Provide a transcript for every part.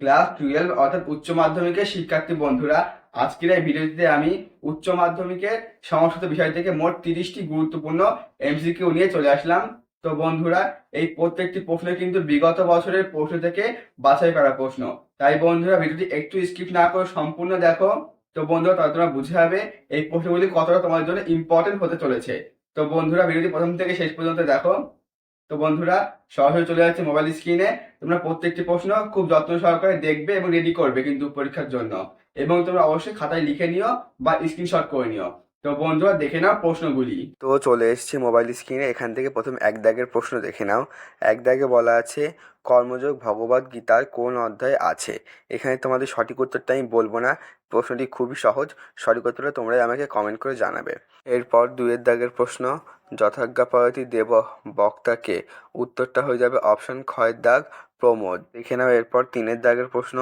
Class twelve অর্থাৎ উচ্চ মাধ্যমিকের শিক্ষার্থী বন্ধুরা, আজকের এই ভিডিওটিতে আমি উচ্চ মাধ্যমিকের সংস্কৃত বিষয় থেকে মোট তিরিশটি গুরুত্বপূর্ণ এমসিকিউ নিয়ে চলে আসলাম। তো বন্ধুরা, এই প্রত্যেকটি প্রশ্ন কিন্তু বিগত বছরের প্রশ্ন থেকে বাছাই করা প্রশ্ন। তাই বন্ধুরা, ভিডিওটি একটু স্কিপ না করে সম্পূর্ণ দেখো। তো বন্ধুরা, তাহলে তোমরা বুঝে যাবে এই প্রশ্নগুলি কতটা তোমাদের জন্য ইম্পর্টেন্ট হতে চলেছে। তো বন্ধুরা, ভিডিওটি প্রথম থেকে শেষ পর্যন্ত দেখো। তো বন্ধুরা, সরাসরি চলে যাচ্ছে মোবাইল স্ক্রিনে তোমরা প্রত্যেকটি প্রশ্ন খুব যত্ন সহকারে দেখবে এবং রেডি করবে কিন্তু পরীক্ষার জন্য। এবং তোমরা অবশ্যই খাতায় লিখে নিও বা স্ক্রিনশট করে নিও। তো বন্ধুরা, দেখে নাও প্রশ্নগুলি। তো চলে এসেছি মোবাইল স্ক্রিনে এখান থেকে প্রথম এক দাগের প্রশ্ন দেখে নাও। এক দাগে বলা আছে কর্মযোগ ভগবদ গীতার কোন অধ্যায়ে আছে? এখানে তোমাদের সঠিক উত্তরটা আমি বলব না। প্রশ্নটি খুবই সহজ। সঠিক উত্তরটা তোমরাই আমাকে কমেন্ট করে জানাবে। এরপর দুয়ের দাগের প্রশ্ন যথাজ্ঞাপয়তি দেব বক্তাকে উত্তরটা হয়ে যাবে অপশন ক্ষয়ের দাগ, প্রমোদ। দেখে নাও এরপর তিনের দাগের প্রশ্ন,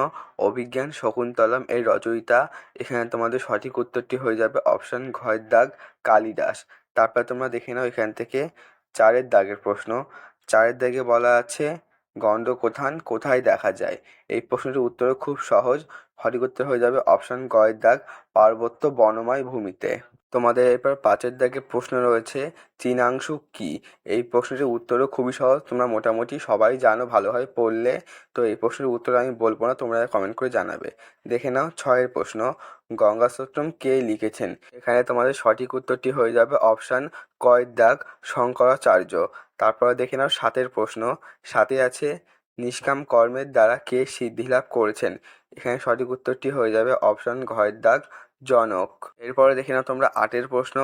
অভিজ্ঞান শকুন্তলম এর রচয়িতা। এখানে তোমাদের সঠিক উত্তরটি হয়ে যাবে অপশন ঘয়ের দাগ, কালিদাস। তারপর তোমরা দেখে নাও এখান থেকে চারের দাগের প্রশ্ন। চারের দাগে বলা আছে গণ্ডকোথান কোথায় দেখা যায়? এই প্রশ্নটির উত্তর খুব সহজ। সঠিক উত্তর হয়ে যাবে অপশন গয়ের দাগ পার্বত্য বনময় ভূমিতে। তোমাদের এরপর পাঁচের দাগে প্রশ্ন রয়েছে, চীনাংশু কি? এই প্রশ্নটির উত্তরও খুবই সহজ, তোমরা মোটামুটি সবাই জানো ভালোভাবে পড়লে, তো এই প্রশ্নের উত্তর আমি বলব না, তোমরা কমেন্ট করে জানাবে। দেখে নাও ছয়ের প্রশ্ন, গঙ্গাস্তোত্রম কে লিখেছেন? এখানে তোমাদের সঠিক উত্তরটি হয়ে যাবে অপশান কয়ের দাগ শঙ্করাচার্য। তারপরে দেখে নাও সাতের প্রশ্ন সাথে আছে, নিষ্কাম কর্মের দ্বারা কে সিদ্ধিলাভ করেছেন? এখানে সঠিক উত্তরটি হয়ে যাবে অপশান ঘয়ের দাগ জনক। এরপরে দেখে নাও তোমরা আটের প্রশ্ন,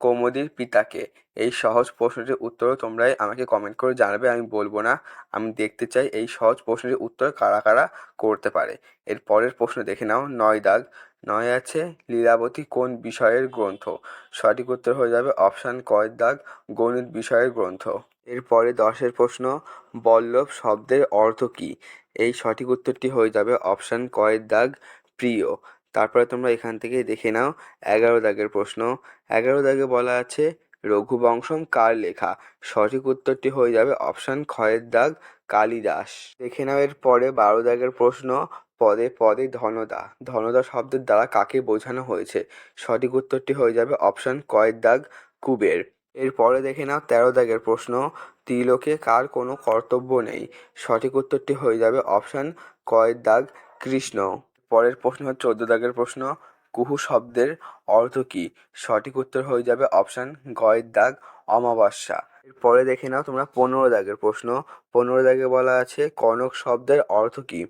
কৌমুদীর পিতাকে? এই সহজ প্রশ্নটির উত্তরও তোমরাই আমাকে কমেন্ট করে জানাবে, আমি বলব না। আমি দেখতে চাই এই সহজ প্রশ্নটির উত্তর কারা কারা করতে পারে। এর পরের প্রশ্ন দেখে নাও, নয় দাগ। নয় আছে, লীলাবতী কোন বিষয়ের গ্রন্থ? সঠিক উত্তর হয়ে যাবে অপশান কয়ের দাগ, গণিত বিষয়ের গ্রন্থ। এরপরে দশের প্রশ্ন, বল্লভ শব্দের অর্থ কী? এই সঠিক উত্তরটি হয়ে যাবে অপশান কয়ের দাগ, প্রিয়। তারপরে তোমরা এখান থেকে দেখে নাও এগারো দাগের প্রশ্ন। এগারো দাগে বলা আছে, রঘুবংশম কার লেখা? সঠিক উত্তরটি হয়ে যাবে অপশান খয়ের দাগ কালিদাস। দেখে নাও এর পরে বারো দাগের প্রশ্ন, পদে পদে ধনদা। ধনদা শব্দের দ্বারা কাকে বোঝানো হয়েছে? সঠিক উত্তরটি হয়ে যাবে অপশান কয়ের দাগ কুবের। এরপরে দেখে নাও তেরো দাগের প্রশ্ন, ত্রিলোকে কার কোনো কর্তব্য নেই? সঠিক উত্তরটি হয়ে যাবে অপশান কয়ের দাগ কৃষ্ণ। পরের প্রশ্ন হচ্ছে চোদ্দ দাগের প্রশ্ন, কুহু শব্দের অর্থ কী? সঠিক উত্তর হয়ে যাবে অপশান গয়ের দাগ, অমাবস্যা। এরপরে দেখে নাও তোমরা পনেরো দাগের প্রশ্ন। পনেরো দাগে বলা আছে কনক শব্দের অর্থ কী?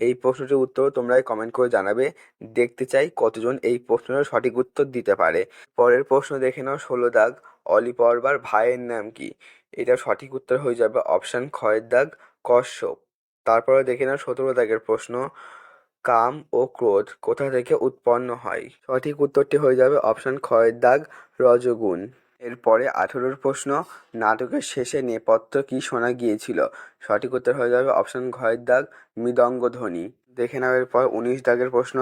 এই প্রশ্নটির উত্তর তোমরাই কমেন্ট করে জানাবে। দেখতে চাই কতজন এই প্রশ্নের সঠিক উত্তর দিতে পারে। পরের প্রশ্ন দেখে নাও ষোলো দাগ অলি পর্বার ভাইয়ের নাম কি? এটা সঠিক উত্তর হয়ে যাবে অপশান ক্ষয়ের দাগ, কশ্যপ। তারপরে দেখে নাও সতেরো দাগের প্রশ্ন। কাম ও ক্রোধ কোথা থেকে উৎপন্ন হয়? সঠিক উত্তরটি হয়ে যাবে অপশান ক্ষয়ের দাগ, রজগুণ। এরপরে আঠেরোর প্রশ্ন, নাটকের শেষে নেপথ্য কি শোনা গিয়েছিল? সঠিক উত্তর হয়ে যাবে অপশান ঘয়ের দাগ মৃদঙ্গ ধ্বনি দেখে নাও এরপর উনিশ দাগের প্রশ্ন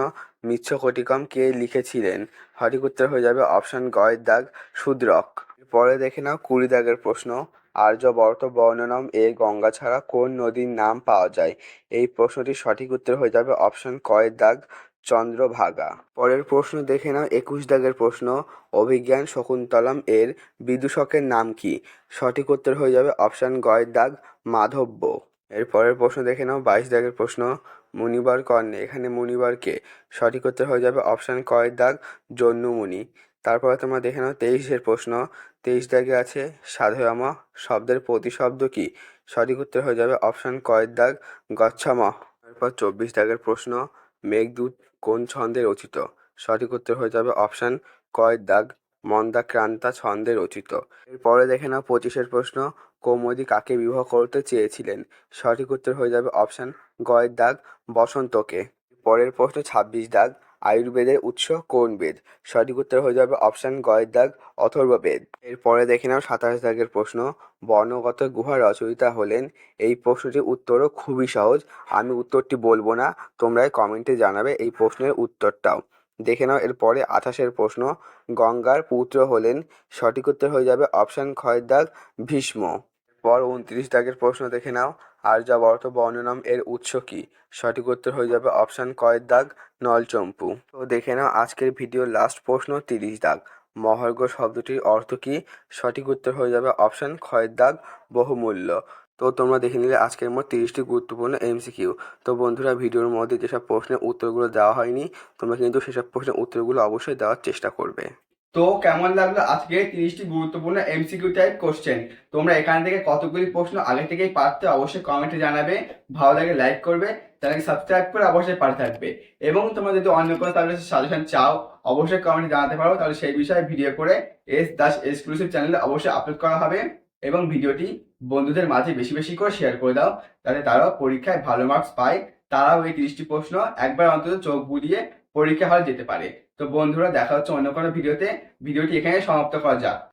মিচ্ছ কটিকম কে লিখেছিলেন? সঠিক উত্তর হয়ে যাবে অপশান গয়ের দাগ শূদ্রক পরে দেখে নাও কুড়ি দাগের প্রশ্ন আর্যবর্ত বর্ণনম এ গঙ্গা ছাড়া কোন নদীর নাম পাওয়া যায়? এই প্রশ্নটির সঠিক উত্তর হয়ে যাবে অপশান কয়ের দাগ চন্দ্রভাগা। পরের প্রশ্ন দেখে নাও, একুশ দাগের প্রশ্ন, অভিজ্ঞান শকুন্তলম এর বিদূষকের নাম কি? সঠিক উত্তর হয়ে যাবে অপশান গয়ের দাগ মাধব্য। এর পরের প্রশ্ন দেখে নাও, বাইশ দাগের প্রশ্ন, মুনিবার কর্ণে। এখানে মুনিবারকে সঠিক উত্তর হয়ে যাবে অপশান কয়ের দাগ জন্যুমুনি। তারপরে তোমরা দেখে নাও, তেইশের প্রশ্ন। তেইশ দাগে আছে, সাধয়াম, শব্দের প্রতিশব্দ কি? সঠিক উত্তর হয়ে যাবে অপশান কয়ের দাগ, গচ্ছাম। এরপর চব্বিশ দাগের প্রশ্ন মেঘদূত কোন ছন্দে রচিত? সঠিক উত্তর হয়ে যাবে অপশান কয়ের দাগ, মন্দাক্রান্তা ছন্দে রচিত। এরপরে দেখে নাও পঁচিশের প্রশ্ন, কৌমদি কাকে বিবাহ করতে চেয়েছিলেন? সঠিক উত্তর হয়ে যাবে অপশান গয়ের দাগ, বসন্তকে। পরের প্রশ্ন, ছাব্বিশ দাগ আয়ুর্বেদের উৎস কোন বেদ? সঠিক উত্তর হয়ে যাবে অপশান গয়ের দাগ অথর্ববেদ এরপরে দেখে নাও সাতাশ দাগের প্রশ্ন। বর্ণগত গুহা রচয়িতা হলেন। এই প্রশ্নটির উত্তরও খুবই সহজ। আমি উত্তরটি বলব না, তোমরাই কমেন্টে জানাবে এই প্রশ্নের উত্তরটাও। দেখে নাও এরপরে আঠাশের প্রশ্ন। গঙ্গার পুত্র হলেন। সঠিক উত্তর হয়ে যাবে অপশান ক্ষয়ের দাগ, ভীষ্ম। পর উনত্রিশ দাগের প্রশ্ন দেখে নাও। আর্যাবর্ত বর্ণনাম এর উৎস কি? সঠিক উত্তর হয়ে যাবে অপশান কয়ের দাগ, নলচম্পু। তো দেখে নাও আজকের ভিডিও লাস্ট প্রশ্ন, তিরিশ দাগ। মহার্ঘ শব্দটির অর্থ কি? সঠিক উত্তর হয়ে যাবে অপশান ক্ষয়ের দাগ, বহুমূল্য। তো তোমরা দেখে নিলে আজকের মোট তিরিশটি গুরুত্বপূর্ণ এমসিকিউ তো বন্ধুরা, ভিডিওর মধ্যে যেসব প্রশ্নের উত্তরগুলো দেওয়া হয়নি, তোমরা কিন্তু সেসব প্রশ্নের উত্তরগুলো অবশ্যই দেওয়ার চেষ্টা করবে। তো কেমন লাগল আজকে তিরিশটি গুরুত্বপূর্ণ এমসিকিউ টাইপ কোশ্চেন তোমরা এখান থেকে কতগুলি প্রশ্ন আগে থেকেই পারতে অবশ্যই কমেন্টে জানাবে, ভালো লাগে লাইক করবে, চ্যানেলকে সাবস্ক্রাইব করে অবশ্যই পাশে থাকবে। এবং তোমরা যদি অন্য কোনো তাহলে সাজেশন চাও, অবশ্যই কমেন্টে জানাতে পারো, তাহলে সেই বিষয়ে ভিডিও করে এস দাস এক্সক্লুসিভ চ্যানেলে অবশ্যই আপলোড করা হবে এবং ভিডিওটি বন্ধুদের মাঝে বেশি বেশি করে শেয়ার করে দাও, যাতে তারাও পরীক্ষায় ভালো মার্কস পায়। তারাও এই তিরিশটি প্রশ্ন একবার অন্তত চোখ বুলিয়ে পরীক্ষা হলে যেতে পারে। তো বন্ধুরা দেখা হচ্ছে অন্য কোনো ভিডিওতে। ভিডিওটি এখানে সমাপ্ত করা যাক।